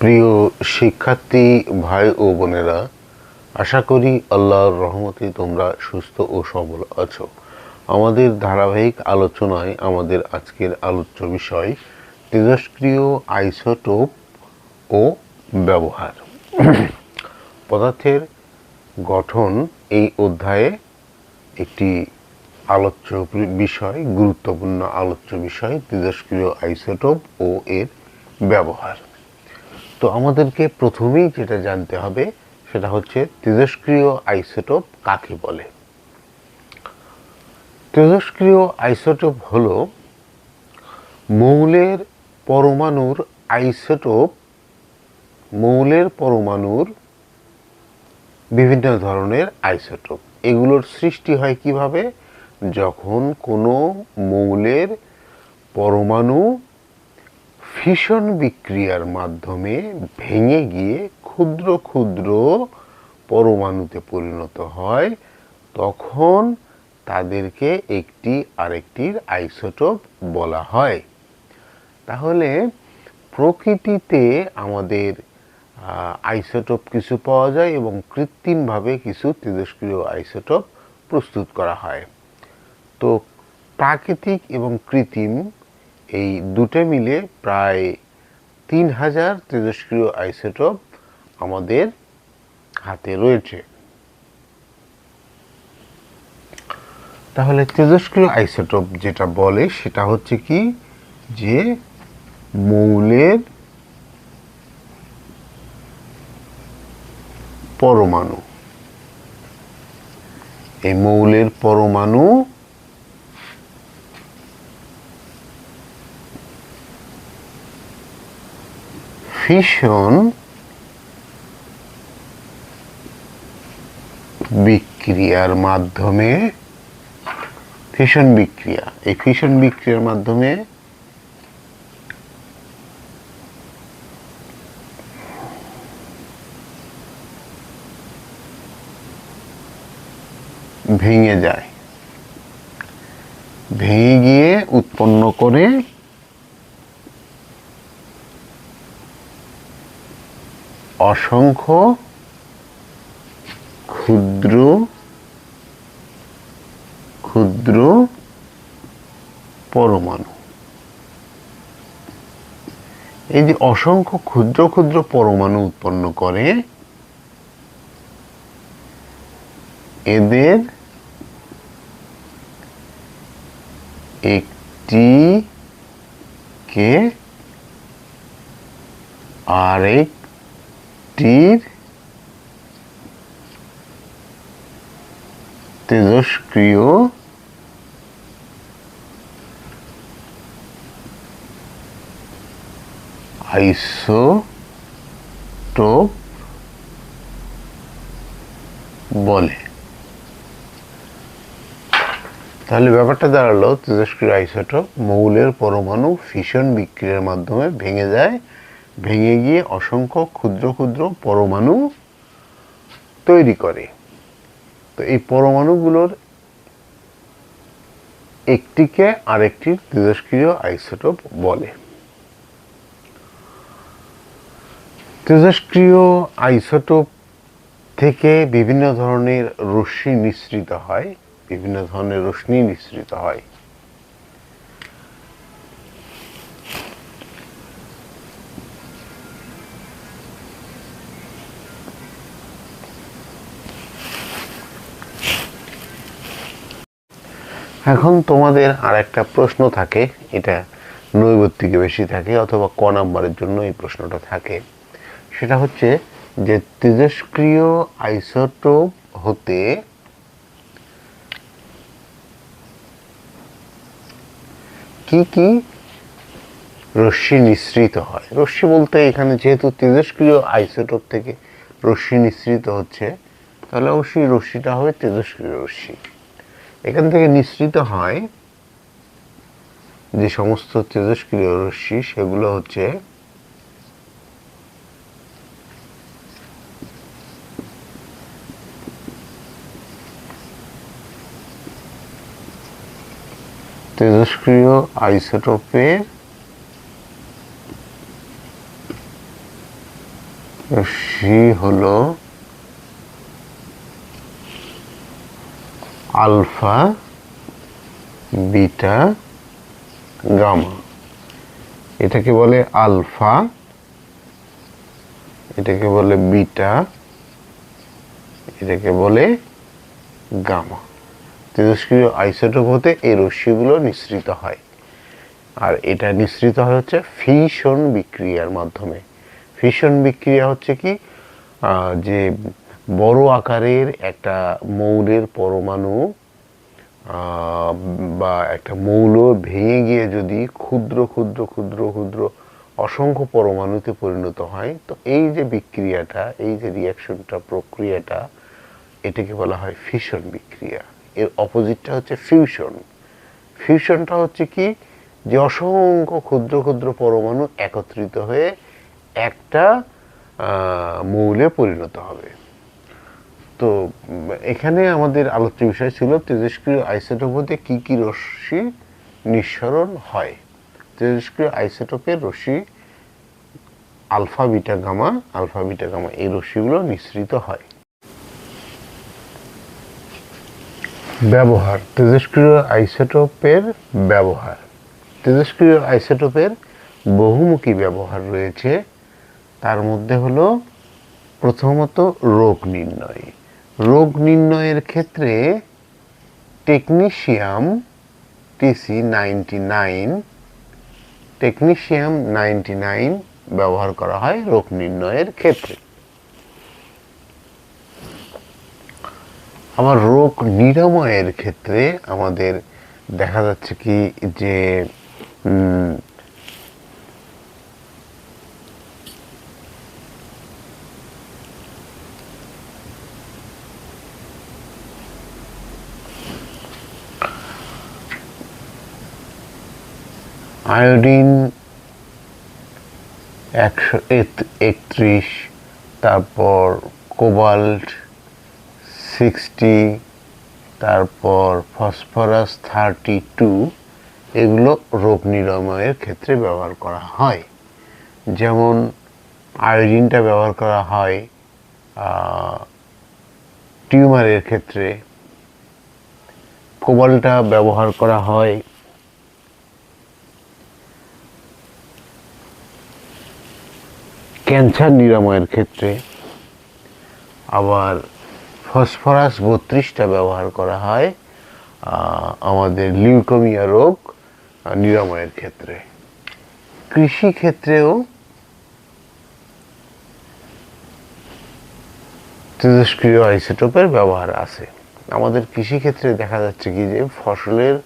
প্রিয় শিক্ষার্থী ভাই ও বোনেরা, আশা করি আল্লাহর রহমতে তোমরা সুস্থ ও সবল আছো। আমাদের ধারাবাহিক আলোচনায় আমাদের আজকের আলোচ্য বিষয় তেজস্ক্রিয় আইসোটোপ ও ব্যবহার। পদার্থের গঠন এই অধ্যায়ে একটি আলোচ্য বিষয়, গুরুত্বপূর্ণ আলোচ্য বিষয় তেজস্ক্রিয় আইসোটোপ ও এর ব্যবহার। তো আমাদেরকে প্রথমেই যেটা জানতে হবে, সেটা হচ্ছে তেজস্ক্রিয় আইসোটোপ কাকে বলে? তেজস্ক্রিয় আইসোটোপ হল মৌলের পরমাণুর আইসোটোপ, মৌলের পরমাণুর বিভিন্ন ধরনের আইসোটোপ। এগুলোর সৃষ্টি হয় কীভাবে? যখন কোনো মৌলের পরমাণু ফিশন বিক্রিয়ার মাধ্যমে ভেঙে গিয়ে ক্ষুদ্র ক্ষুদ্র পরমাণুতে পরিণত হয়, তখন তাদেরকে একটি আরেকটির আইসোটোপ বলা হয়। তাহলে প্রকৃতিতে আমাদের আইসোটোপ কিছু পাওয়া যায় এবং কৃত্রিমভাবে কিছু তেজস্ক্রিয় আইসোটোপ প্রস্তুত করা হয়। তো প্রাকৃতিক এবং কৃত্রিম এই দুটো মিলে প্রায় তিন হাজার তেজস্ক্রিয় আইসোটোপ আমাদের হাতে রয়েছে। তাহলে তেজস্ক্রিয় আইসোটোপ যেটা বলে সেটা হচ্ছে কি? যে মৌলের পরমাণু। এই মৌলের পরমাণু ফিশন বিক্রিয়ার মাধ্যমে ফিশন বিক্রিয়া। এই ফিশন বিক্রিয়ার মাধ্যমে ভেঙে যায়। ভেঙে গিয়ে উৎপন্ন করে অসংখ্য ক্ষুদ্র ক্ষুদ্র পরমাণু। এই যে অসংখ্য ক্ষুদ্র ক্ষুদ্র পরমাণু উৎপন্ন করে, এদের একটি কে আরেকটির তেজস্ক্রিয় আইসোটোপ বলে। তাহলে ব্যাপারটা দাঁড়াল তেজস্ক্রিয় আইসোটোপ মৌলের পরমাণু ফিশন বিক্রিয়ার মাধ্যমে ভেঙে যায় ভেঙে গিয়ে অসংখ্য ক্ষুদ্র ক্ষুদ্র পরমাণু তৈরি করে। তো এই পরমাণুগুলোর একটিকে আরেকটির তেজস্ক্রিয় আইসোটোপ বলে। তেজস্ক্রিয় আইসোটোপ থেকে বিভিন্ন ধরনের রশ্মি নিঃসৃত হয়, বিভিন্ন ধরনের রশ্মি নিঃসৃত হয়। এখন তোমাদের আর একটা প্রশ্ন থাকে, এটা নৈবত্তিকে বেশি থাকে অথবা ক নাম্বারের জন্য এই প্রশ্নটা থাকে। সেটা হচ্ছে যে তেজস্ক্রিয় আইসোটোপ হতে কি কি রশ্মি নিঃসৃত হয়? রশ্মি বলতে এখানে যেহেতু তেজস্ক্রিয় আইসোটোপ থেকে রশ্মি নিঃসৃত হচ্ছে, তাহলে অবশ্যই রশ্মিটা হবে তেজস্ক্রিয় রশ্মি। এখান থেকে নিঃসৃত হয় যে সমস্ত তেজস্ক্রিয় রশ্মি সেগুলো হচ্ছে তেজস্ক্রিয় আইসোটোপের রশ্মি হলো আলফা, বিটা, গামা। এটাকে বলে আলফা, এটাকে বলে বিটা, এটাকে বলে গামা। তেজস্ক্রিয় আইসোটোপ হতে এই রশ্মিগুলো নিঃসৃত হয়। আর এটা নিঃসৃত হয় হচ্ছে ফিশন বিক্রিয়ার মাধ্যমে। ফিশন বিক্রিয়া হচ্ছে কি? যে বড় আকারের একটা মৌলের পরমাণু বা একটা মৌল ভেঙে গিয়ে যদি ক্ষুদ্র ক্ষুদ্র ক্ষুদ্র ক্ষুদ্র অসংখ্য পরমাণুতে পরিণত হয়, তো এই যে বিক্রিয়াটা, এই যে রিয়াকশনটা প্রক্রিয়াটা, এটাকে বলা হয় ফিশন বিক্রিয়া। এর অপোজিটটা হচ্ছে ফিউশন ফিউশনটা হচ্ছে কি? যে অসংখ্য ক্ষুদ্র ক্ষুদ্র পরমাণু একত্রিত হয়ে একটা মৌলে পরিণত হবে। তো, এখানে আমাদের আলোচ্য বিষয় ছিল তেজস্ক্রিয় আইসোটোপ কি কি রশ্মি নিঃসরণ হয়? তেজস্ক্রিয় আইসোটোপের রশ্মি alpha, beta, gamma, alpha, beta, gamma, এই রশ্মিগুলো নিঃসৃত হয়। ব্যবহার তেজস্ক্রিয় আইসোটোপের ব্যবহার। তেজস্ক্রিয় আইসোটোপের বহুমুখী ব্যবহার রয়েছে। তার মধ্যে হলো প্রথমত রোগ নির্ণয়। রোগ নির্ণয়ের ক্ষেত্রে technetium TC ninety nine technetium ninety nine ব্যবহার করা হয় রোগ নির্ণয়ের ক্ষেত্রে। আবার রোগ নিরাময়ের ক্ষেত্রে আমাদের দেখা যাচ্ছে কি যে আয়োডিন একশো একত্রিশ, তারপর কোবাল্ট সিক্সটি, তারপর ফসফরাস থার্টি টু, এগুলো রোগ নিরাময়ের ক্ষেত্রে ব্যবহার করা হয়। যেমন আয়োডিনটা ব্যবহার করা হয় টিউমারের ক্ষেত্রে। কোবালটা ব্যবহার করা হয় ক্যান্সার নিরাময়ের ক্ষেত্রে আবার ফসফরাস বত্রিশটা ব্যবহার করা হয় আমাদের লিউকোমিয়া রোগ নিরাময়ের ক্ষেত্রে। কৃষি ক্ষেত্রেও তেজস্ক্রিয় আইসোটোপের ব্যবহার আছে। আমাদের কৃষিক্ষেত্রে দেখা যাচ্ছে কি যে ফসলের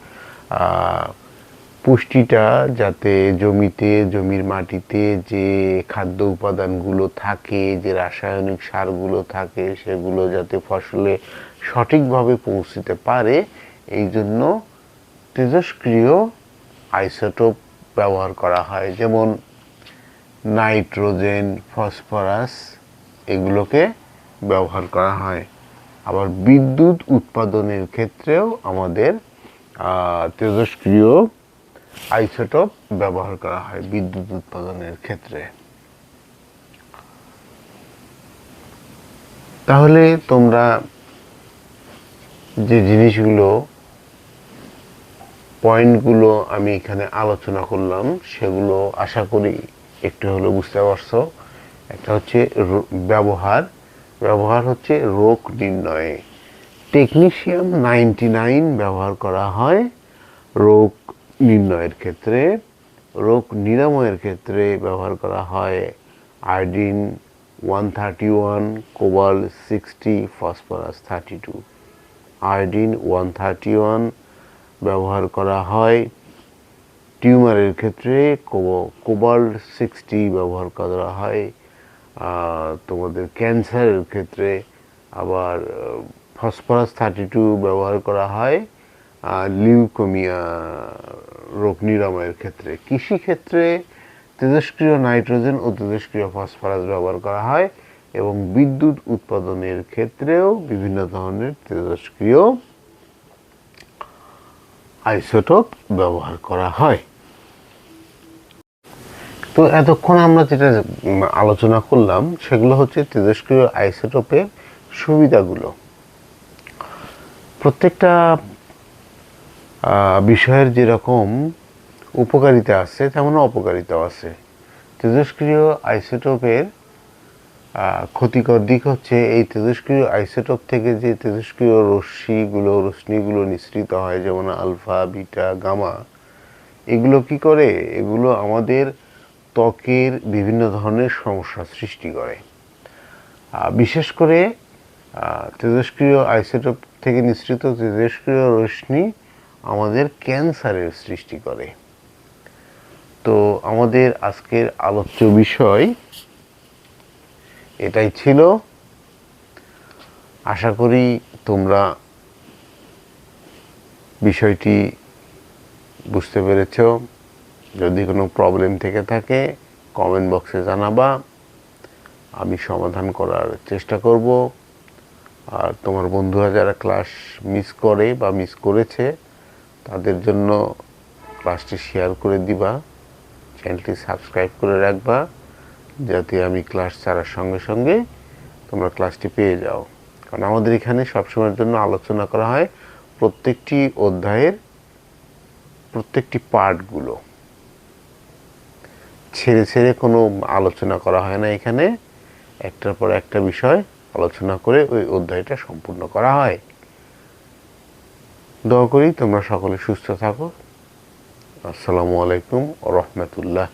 পুষ্টিটা যাতে জমিতে, জমির মাটিতে যে খাদ্য উপাদানগুলো থাকে, যে রাসায়নিক সারগুলো থাকে, সেগুলো যাতে ফসলে সঠিকভাবে পৌঁছতে পারে, এই জন্য তেজস্ক্রিয় আইসোটোপ ব্যবহার করা হয়। যেমন নাইট্রোজেন, ফসফরাস, এগুলোকে ব্যবহার করা হয়। আবার বিদ্যুৎ উৎপাদনের ক্ষেত্রেও আমাদের তেজস্ক্রিয় আইসোটোপ ব্যবহার করা হয় বিদ্যুৎ উৎপাদনের ক্ষেত্রে। তাহলে তোমরা যে জিনিসগুলো, পয়েন্টগুলো আমি এখানে আলোচনা করলাম, সেগুলো আশা করি একটু হলেও বুঝতে পারছ। একটা হচ্ছে ব্যবহার। ব্যবহার হচ্ছে রোগ নির্ণয়ে। টেকনিশিয়াম নাইনটি নাইন ব্যবহার করা হয় রোগ নির্ণয়ের ক্ষেত্রে, রোগ নিরাময়ের ক্ষেত্রে ব্যবহার করা হয় iodine one thirty one, cobalt sixty, phosphorus thirty two. Iodine one thirty one ব্যবহার করা হয় টিউমারের ক্ষেত্রে কোবাল্ট সিক্সটি ব্যবহার করা হয় তোমাদের ক্যান্সারের ক্ষেত্রে আবার ফসফরাস থার্টি টু ব্যবহার করা হয়। লিউকোমিয়া, রোগ নিরাময়ের ক্ষেত্রে। কৃষিক্ষেত্রে তেজস্ক্রিয় নাইট্রোজেন ও তেজস্ক্রিয় ফসফরাস ব্যবহার করা হয় এবং বিদ্যুৎ উৎপাদনের ক্ষেত্রেও বিভিন্ন ধরনের তেজস্ক্রিয় আইসোটোপ ব্যবহার করা হয়। তো এতক্ষণ আমরা যেটা আলোচনা করলাম, সেগুলো হচ্ছে তেজস্ক্রিয় আইসোটোপের সুবিধাগুলো। প্রত্যেকটা বিষয়ের যেরকম উপকারিতা আছে তেমন অপকারিতাও আছে। তেজস্ক্রিয় আইসোটোপের ক্ষতিকর দিক হচ্ছে এই তেজস্ক্রিয় আইসোটোপ থেকে যে তেজস্ক্রিয় রশ্মিগুলো রশ্মিগুলো নিঃসৃত হয়, যেমন আলফা, বিটা, গামা, এগুলো কি করে? এগুলো আমাদের ত্বকের বিভিন্ন ধরনের সমস্যা সৃষ্টি করে। বিশেষ করে তেজস্ক্রিয় আইসোটোপ থেকে নিঃসৃত তেজস্ক্রিয় রশ্মি আমাদের ক্যান্সারের সৃষ্টি করে। তো আমাদের আজকের আলোচ্য বিষয় এটাই ছিল। আশা করি তোমরা বিষয়টি বুঝতে পেরেছ। যদি কোনো প্রবলেম থেকে থাকে, কমেন্ট বক্সে জানাবা। আমি সমাধান করার চেষ্টা করব। আর তোমার বন্ধুরা যারা ক্লাস মিস করে বা মিস করেছে তাদের জন্য ক্লাসটি শেয়ার করে দিবা চ্যানেলটি সাবস্ক্রাইব করে রাখবা, যাতে আমি ক্লাস ছাড়ার সঙ্গে সঙ্গে তোমরা ক্লাসটি পেয়ে যাও। কারণ আমাদের এখানে সবসময়ের জন্য আলোচনা করা হয় প্রত্যেকটি অধ্যায়ের প্রত্যেকটি পার্টগুলো ছেড়ে ছেড়ে কোনো আলোচনা করা হয় না এখানে। একটার পর একটা বিষয় আলোচনা করে ওই অধ্যায়টা সম্পূর্ণ করা হয়। দোয়া করি তোমরা সকলে সুস্থ থাকো। আসসালামু আলাইকুম রহমতুল্লাহ।